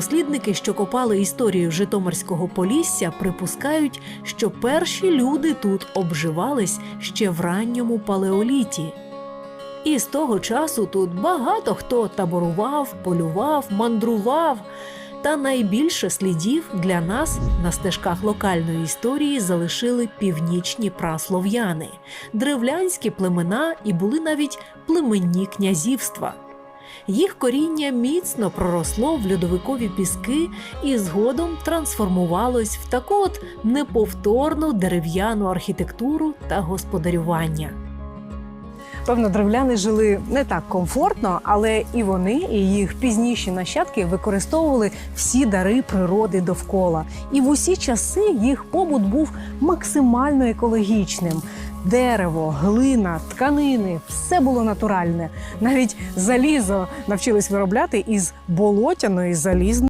Дослідники, що копали історію Житомирського Полісся, припускають, що перші люди тут обживались ще в ранньому палеоліті. І з того часу тут багато хто таборував, полював, мандрував. Та найбільше слідів для нас на стежках локальної історії залишили північні праслов'яни, древлянські племена і були навіть племенні князівства. Їх коріння міцно проросло в льодовикові піски і згодом трансформувалось в таку от неповторну дерев'яну архітектуру та господарювання. Певно, древляни жили не так комфортно, але і вони, і їх пізніші нащадки використовували всі дари природи довкола. І в усі часи їх побут був максимально екологічним. Дерево, глина, тканини все було натуральне. Навіть залізо навчились виробляти із болотяної залізної.